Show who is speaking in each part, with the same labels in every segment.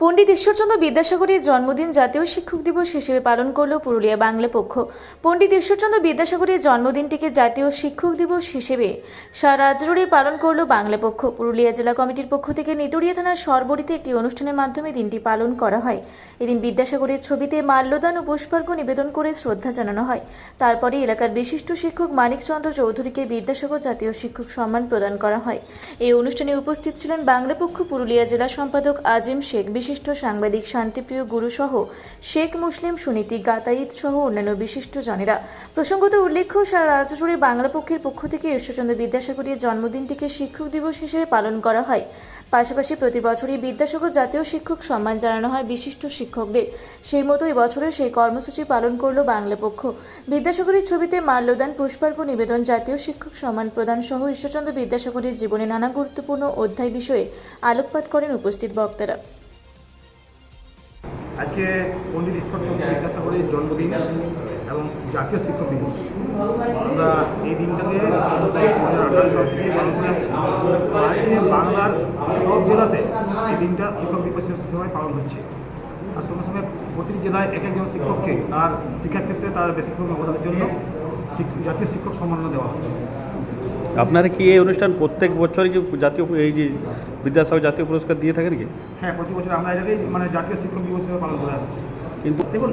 Speaker 1: পণ্ডিত ঈশ্বরচন্দ্র বিদ্যাসাগরের জন্মদিন জাতীয় শিক্ষক দিবস হিসেবে পালন করল পুরুলিয়া বাংলা পক্ষ। পণ্ডিত ঈশ্বরচন্দ্র বিদ্যাসাগরের জন্মদিনটিকে জাতীয় শিক্ষক দিবস হিসেবে সারা জুড়ে পালন করল বাংলা পক্ষ। পুরুলিয়া জেলা কমিটির পক্ষ থেকে নিতুড়িয়া থানার সরবরিতে একটি অনুষ্ঠানের মাধ্যমে দিনটি পালন করা হয়। এদিন বিদ্যাসাগরের ছবিতে মাল্যদান ও পুষ্পার্ঘ্য নিবেদন করে শ্রদ্ধা জানানো হয়। তারপরে এলাকার বিশিষ্ট শিক্ষক মানিকচন্দ্র চৌধুরীকে বিদ্যাসাগর জাতীয় শিক্ষক সম্মান প্রদান করা হয়। এই অনুষ্ঠানে উপস্থিত ছিলেন বাংলা পক্ষ পুরুলিয়া জেলা সম্পাদক আজিম শেখ বিশিষ্ট সাংবাদিক শান্তিপ্রিয় গুরু সহ শেখ মুসলিম, সুনীতি গাতাইত সহ অন্যান্য বিশিষ্ট জনেরা প্রসঙ্গত উল্লেখ্য, সারা রাজ্য জুড়ে বাংলা পক্ষের পক্ষ থেকে ঈশ্বরচন্দ্র বিদ্যাসাগরের জন্মদিনটিকে শিক্ষক দিবস হিসেবে পালন করা হয়। পাশাপাশি প্রতি বছরই বিদ্যাসাগর জাতীয় শিক্ষক সম্মান জানানো হয় বিশিষ্ট শিক্ষকদের। সেই মতো এবছরও সেই কর্মসূচি পালন করল বাংলা পক্ষ। বিদ্যাসাগরের ছবিতে মাল্যদান পুষ্পার্ঘ্য নিবেদন জাতীয় শিক্ষক সম্মান প্রদান সহ ঈশ্বরচন্দ্র বিদ্যাসাগরের জীবনে নানা গুরুত্বপূর্ণ অধ্যায় বিষয়ে আলোকপাত করেন উপস্থিত বক্তারা।
Speaker 2: আজকে পণ্ডিত ঈশ্বরচন্দ্র বিদ্যাসাগরের জন্মদিন এবং জাতীয় শিক্ষক দিবস। আমরা এই দিনটাকে আজকে বাংলার সব জেলাতে এই দিনটা শিক্ষক দিবসের সময় পালন হচ্ছে। আর সঙ্গে সঙ্গে প্রতিটি জেলায় এক একজন শিক্ষককে তার শিক্ষাক্ষেত্রে তার ব্যতিক্রম অবদানের জন্য জাতীয় শিক্ষক সম্মাননা দেওয়া হচ্ছে।
Speaker 3: আপনারা কি এই অনুষ্ঠান প্রত্যেক বছরই যে জাতীয় এই যে বিদ্যাসাগর জাতীয় পুরস্কার দিয়ে থাকেন কি?
Speaker 2: হ্যাঁ প্রতি বছর আমরা এটাকেই মানে জাতীয় শিক্ষক দিবস হিসেবে পালন করে আসছি।
Speaker 3: কিন্তু
Speaker 2: দেখুন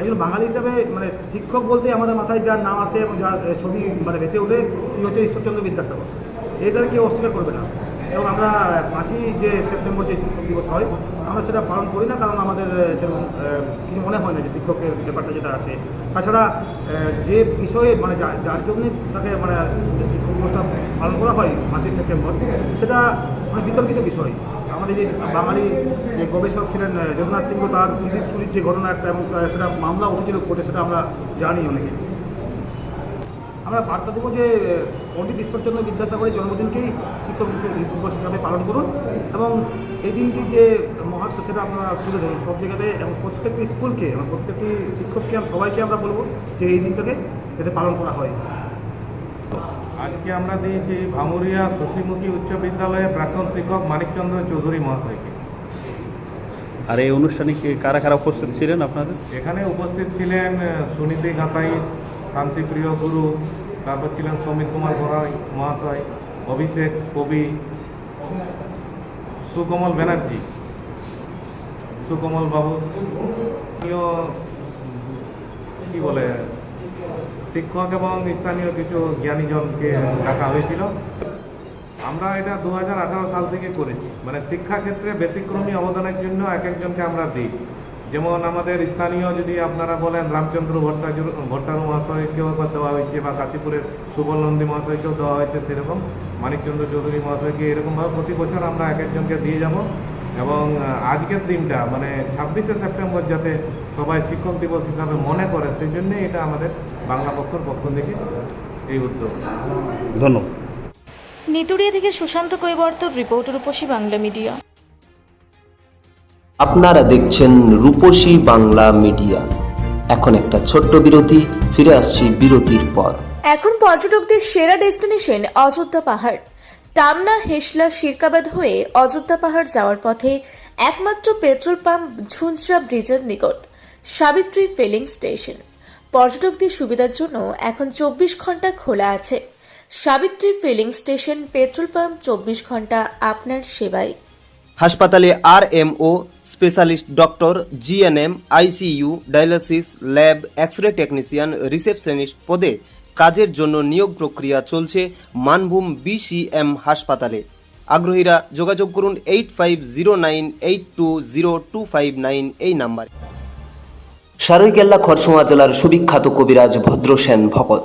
Speaker 2: একজন বাঙালি হিসাবে মানে শিক্ষক বলতে আমাদের মাথায় যার নাম আসে এবং যার ছবি মানে ভেসে উঠে তিনি হচ্ছে ঈশ্বরচন্দ্র বিদ্যাসাগর। এটার কেউ অস্বীকার করবে না। এবং আমরা পাঁচই যে সেপ্টেম্বর যে শিক্ষক দিবস হয়, আমরা সেটা পালন করি না, কারণ আমাদের সেরকম কিছু মনে হয় না যে শিক্ষকের ব্যাপারটা যেটা আছে। তাছাড়া যে বিষয়ে মানে যার জন্য তাকে মানে শিক্ষক দিবসটা পালন করা হয় পাঁচই সেপ্টেম্বর, সেটা মানে বিতর্কিত বিষয়। আমাদের যে বাঙালি যে গবেষক ছিলেন জগন্নাথ সিংহ, তার ফিজিক্স চুরির যে ঘটনা একটা এবং সেটা মামলা উঠেছিল কোর্টে, সেটা আমরা জানি অনেকে। আমরা বার্তা দেবো যে পণ্ডিত ঈশ্বরচন্দ্র বিদ্যাসাগরের জন্মদিনকেই শিক্ষক দিবস হিসাবে পালন করুন এবং এই দিনটি যে মহাত্ম সেটা আপনারা তুলে ধরুন সব জায়গাতে এবং প্রত্যেকটি স্কুলকে এবং প্রত্যেকটি শিক্ষককে সবাইকে আমরা বলব যে এই দিনটাকে যাতে পালন করা হয়।
Speaker 4: আজকে আমরা দিয়েছি ভামুরিয়া শশীমুখী উচ্চ বিদ্যালয়ের প্রাক্তন শিক্ষক মানিকচন্দ্র চৌধুরী মহাশয়কে।
Speaker 3: আর এই অনুষ্ঠানে কারা কারা উপস্থিত ছিলেন আপনাদের?
Speaker 4: এখানে উপস্থিত ছিলেন সুনীতি গাতাই শান্তিপ্রিয় গুরু তারপর ছিলেন সমীর কুমার বরাই মহাশয়, অভিষেক কবি সুকমল ব্যানার্জি। সুকমল বাবু কি বলে, শিক্ষক এবং স্থানীয় কিছু জ্ঞানীজনকে ডাকা হয়েছিল। আমরা এটা দু হাজার আঠারো সাল থেকে করেছি। মানে শিক্ষাক্ষেত্রে ব্যতিক্রমী অবদানের জন্য এক একজনকে আমরা দিই। যেমন আমাদের স্থানীয় যদি আপনারা বলেন রামচন্দ্র ভট্টাচার্য ভট্টারু মহাশয়কেও দেওয়া হয়েছে বা কাশীপুরের সুবল নন্দী মহাশয়কেও দেওয়া হয়েছে সেরকম মানিকচন্দ্র চৌধুরী মহাশয়কে এরকমভাবে প্রতি বছর আমরা এক একজনকে দিয়ে যাব। এবং আজকের দিনটা মানে ছাব্বিশে সেপ্টেম্বর যাতে সবাই শিক্ষক দিবস হিসাবে মনে করে সেই জন্যই এটা আমাদের বাংলা পক্ষর পক্ষ থেকে এই উদ্যোগ।
Speaker 3: ধন্যবাদ।
Speaker 1: নিতুড়িয়া থেকে সুশান্ত কৈবর্তর রিপোর্ট রূপসী বাংলা মিডিয়া।
Speaker 5: আপনারা দেখছেন রূপসী বাংলা মিডিয়া। এখন একটা ছোট্ট বিরতি ফিরে আসছি বিরতির পর।
Speaker 1: এখন পর্যটকদের সেরা ডেস্টিনেশন অযোধ্যা পাহাড়। টামনা হেসলা শিরকাবাদ হয়ে অযোধ্যা পাহাড় যাওয়ার পথে একমাত্র পেট্রোল পাম্প ঝুঞ্ঝরা ব্রিজের নিকট সাবিত্রী ফিলিং স্টেশন। পর্যটকদের সুবিধার জন্য এখন চব্বিশ ঘণ্টা খোলা আছে। Savitri filling station petrol pump চব্বিশ ঘণ্টা আপনার সেবায়।
Speaker 5: হাসপাতালে R M O specialist doctor GNM ICU dialysis, lab X ray technician receptionist পদে কাজের জন্য নিয়োগ প্রক্রিয়া চলছে মানভূম বিসিএম হাসপাতালে। আগ্রহীরা যোগাযোগ করুন eight five zero nine eight two zero two five nine এই নাম্বারে। সারৈকেল্লা, খরসোয়া জেলার সুবিখ্যাত কবিরাজ Bhadrasen Bhagat